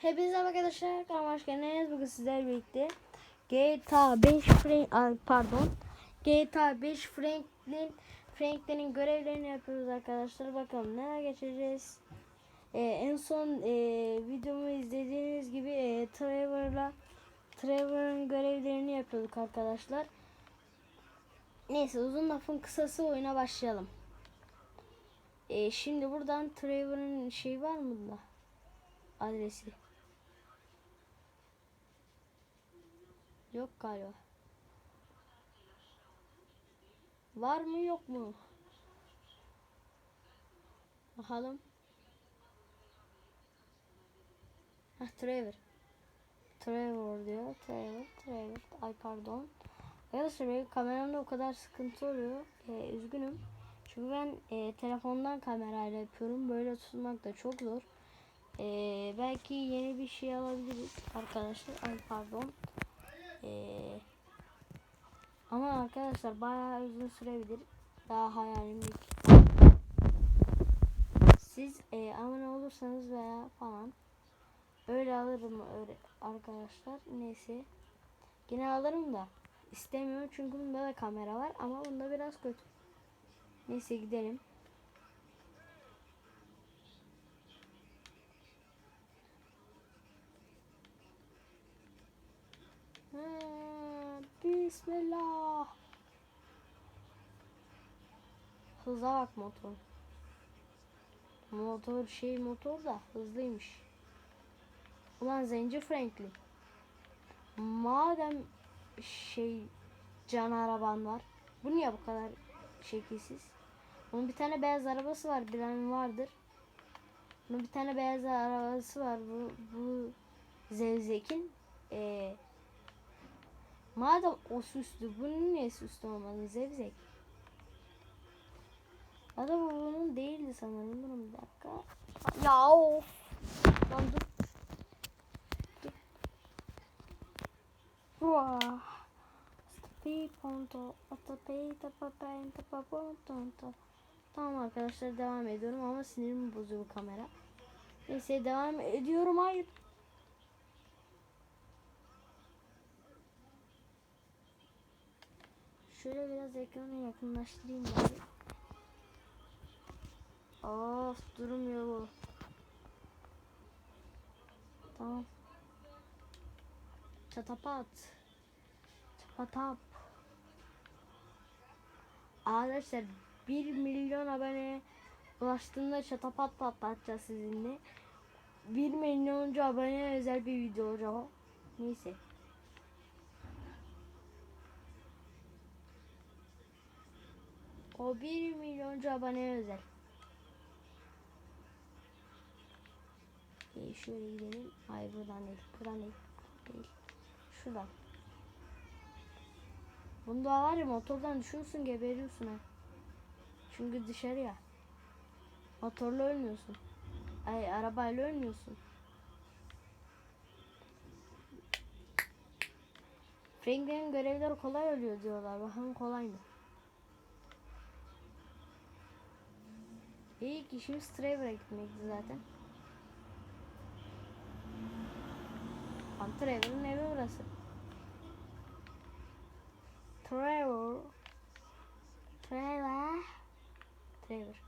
Hepinize arkadaşlar. Kanalıma hoş geldiniz. Bugün sizlerle birlikte GTA 5 Frank pardon. GTA 5 Franklin Franklin'in görevlerini yapıyoruz arkadaşlar. Bakalım neler geçeceğiz. Ee, en son e, videomu izlediğiniz gibi e, Trevor'la Trevor'ın görevlerini yapıyorduk arkadaşlar. Neyse uzun lafın kısası oyuna başlayalım. Ee, şimdi buradan Trevor'ın şey var mı da? Adresi. Yok galiba. Var mı yok mu? Bakalım. Hah Trevor. Trevor diyor. Trevor, Trevor. Ay pardon. Arkadaşlar kameramda o kadar sıkıntı oluyor. Ee, üzgünüm. Çünkü ben e, telefondan kamerayla yapıyorum. Böyle tutmak da çok zor. Ee, belki yeni bir şey alabiliriz arkadaşlar. Ay pardon. Ee, ama arkadaşlar bayağı uzun sürebilir. Daha hayalimdeki. Siz e, abone olursanız veya falan öyle alırım öyle arkadaşlar. Neyse. Yine alırım da istemiyorum çünkü bunda da kamera var ama bunda biraz kötü. Neyse gidelim. Bismillah. Hıza bak motor. Motor şey motor da hızlıymış. Ulan zenci Franklin. Madem şey can araban var. Bu niye bu kadar şekilsiz? Onun bir tane beyaz arabası var. Bilen vardır. Bunun bir tane beyaz arabası var. Bu, bu Zevzek'in. Ee, madem o süslü. Bunun niye süslü olmalı? Zevzek. Ya bunun değildi sanırım. Bunun bir dakika. Ya of. Lan dur. Dur. Vah. Tamam arkadaşlar devam ediyorum ama sinirimi bozuyor bu kamera. Neyse devam ediyorum. Hayır. Şöyle biraz ekranı yakınlaştırayım bari. Of durmuyor bu. Tamam. Çatapat. Çapatap. Arkadaşlar 1 milyon abone ulaştığında çatapat patlatacağız sizinle. 1 milyoncu abone özel bir video olacak o. Neyse. O 1 milyoncu abone özel. İyi şöyle gidelim. Hayır buradan değil. Buradan değil. Değil. Şuradan. Bunda var ya motordan düşüyorsun geberiyorsun ha. Çünkü dışarıya. Motorla ölmüyorsun. Ay arabayla ölmüyorsun. Franklin'in görevleri kolay ölüyor diyorlar. Bakalım kolay mı? İlk işimiz Trevor'a gitmekti zaten. Lan Trevor'ın evi burası. Trevor. Trevor. Trevor.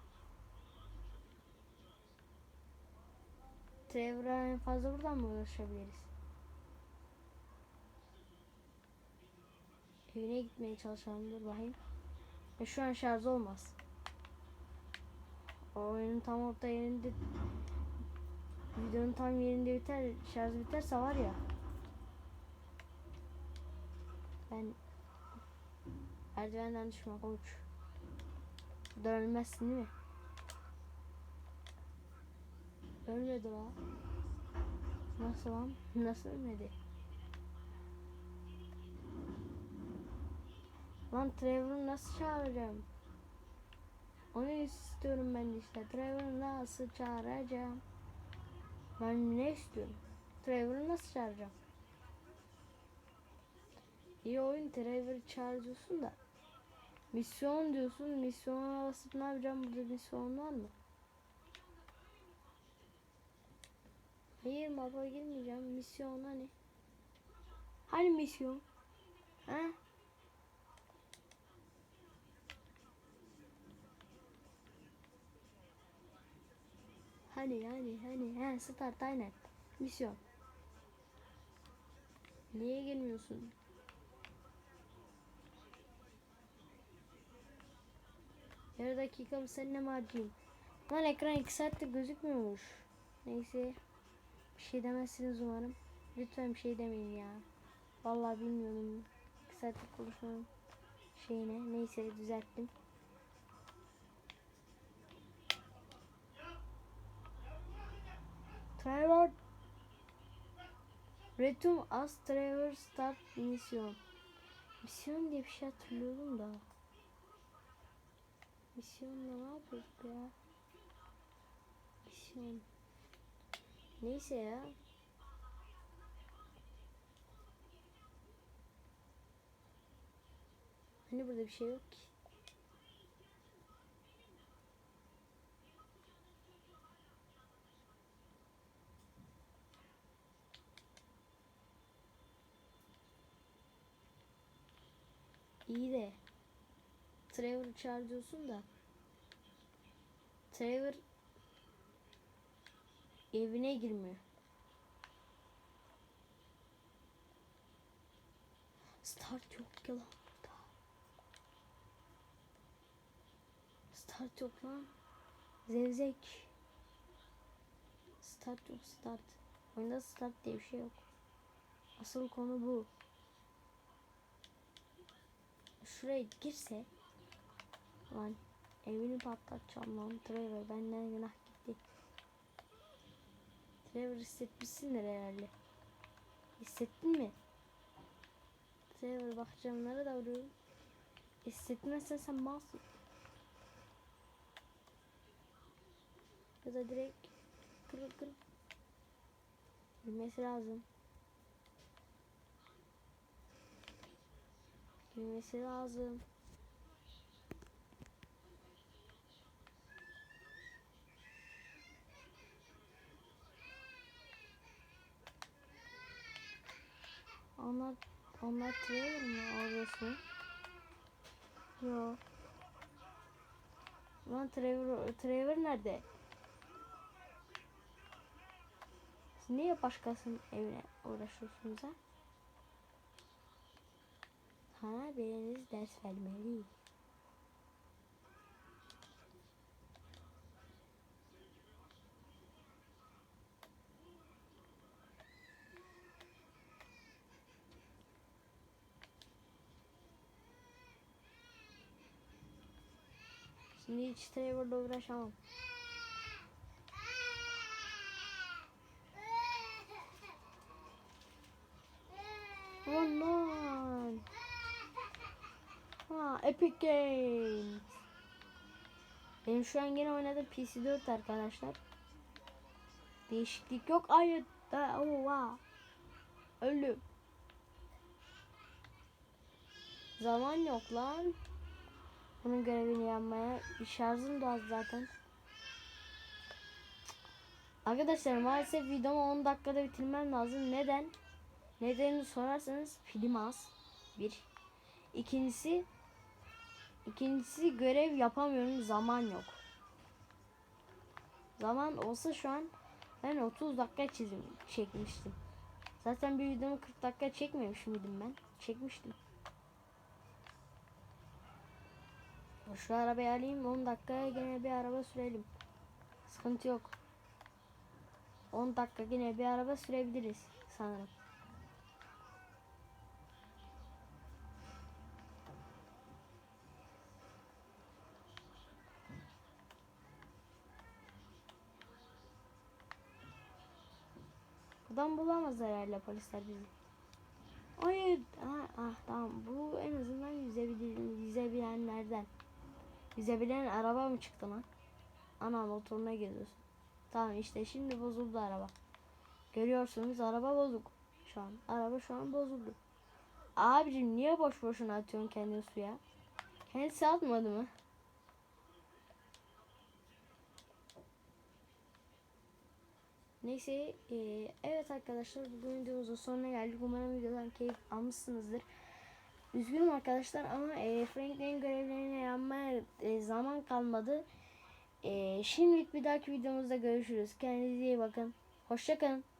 Trevor'a en fazla buradan mı ulaşabiliriz? Evine gitmeye çalışalım. Dur bakayım. E şu an şarj olmaz. Oyunun tam orta yerinde videonun tam yerinde biter şarj biterse var ya ben merdivenden düşme koç dönmezsin değil mi? Ölmedi la. Nasıl lan? Nasıl ölmedi? Lan Trevor'ı nasıl çağıracağım? Onu istiyorum ben işte. Trevor'ı nasıl çağıracağım? Ben ne istiyorum? Trevor'ı nasıl çağıracağım? İyi oyun Trevor'ı çağırıyorsun da. Misyon diyorsun. Misyona basıp ne yapacağım? Burada misyon var mı? Hayır mapa girmeyeceğim. Misyon hani? Hani misyon? Ha? Hani hani hani ha start aynen. Misyon. Niye gelmiyorsun? Yarı dakikamı seninle mi harcayayım? Lan ekran 2 saatte gözükmüyormuş. Neyse. Bir şey demezsiniz umarım. Lütfen bir şey demeyin ya. Vallahi bilmiyorum. 2 saatlik konuşmanın şeyine. Neyse düzelttim. Trevor Retum as Trevor Start Misyon. Misyon diye bir şey hatırlıyorum da. Misyonla ne yapıyorduk ya? Misyon. Neyse ya. Hani burada bir şey yok ki. İyi de Trevor'ı çağırıyorsun da Trevor evine girmiyor. Start yok ya lan. Start yok lan. Zevzek. Start yok start. Oyunda start diye bir şey yok. Asıl konu bu. Şuraya girse lan evini patlatacağım lan Trevor benden günah gitti. Trevor hissetmişsindir herhalde. Hissettin mi? Trevor bak camlara da vuruyorum. Hissetmezsen sen malsın. Ya da direkt kırıl kırıl. Bilmesi lazım. Bilmesi lazım. Onlar Trevor mu orası? Yo. Lan Trevor Trevor nerede? Niye başkasının evine uğraşıyorsunuz ha? Ha biriniz ders vermeli. Şimdi hiç Trevor'la uğraşamam. Aman. Ha, Epic Games. Benim şu an yine oynadığım PC 4 arkadaşlar. Değişiklik yok. Hayır. Da, oha. Ölüm. Zaman yok lan. Bunun görevini yapmaya. Şarjım da az zaten. Arkadaşlar maalesef videomu 10 dakikada bitirmem lazım. Neden? Nedenini sorarsanız film az. Bir. İkincisi ikincisi görev yapamıyorum. Zaman yok. Zaman olsa şu an ben 30 dakika çizim çekmiştim. Zaten bir videomu 40 dakika çekmemiş miydim ben? Çekmiştim. Şu arabayı alayım 10 dakikaya gene bir araba sürelim. Sıkıntı yok. 10 dakika yine bir araba sürebiliriz sanırım. Buradan bulamaz herhalde polisler bizi. Hayır. Ha, ah tamam. Bu en azından yüzebilen, yüzebilenlerden. Yüzebilen araba mı çıktı lan? Ana motoruna geziyorsun. Tamam işte şimdi bozuldu araba. Görüyorsunuz araba bozuk. Şu an. Araba şu an bozuldu. Abicim niye boş boşuna atıyorsun kendini suya? Kendisi atmadı mı? Neyse e, evet arkadaşlar bugün videomuzun sonuna geldik. Umarım videodan keyif almışsınızdır. Üzgünüm arkadaşlar ama e, Franklin'in görevlerine yapmaya e, zaman kalmadı. E, şimdilik bir dahaki videomuzda görüşürüz. Kendinize iyi bakın. Hoşçakalın.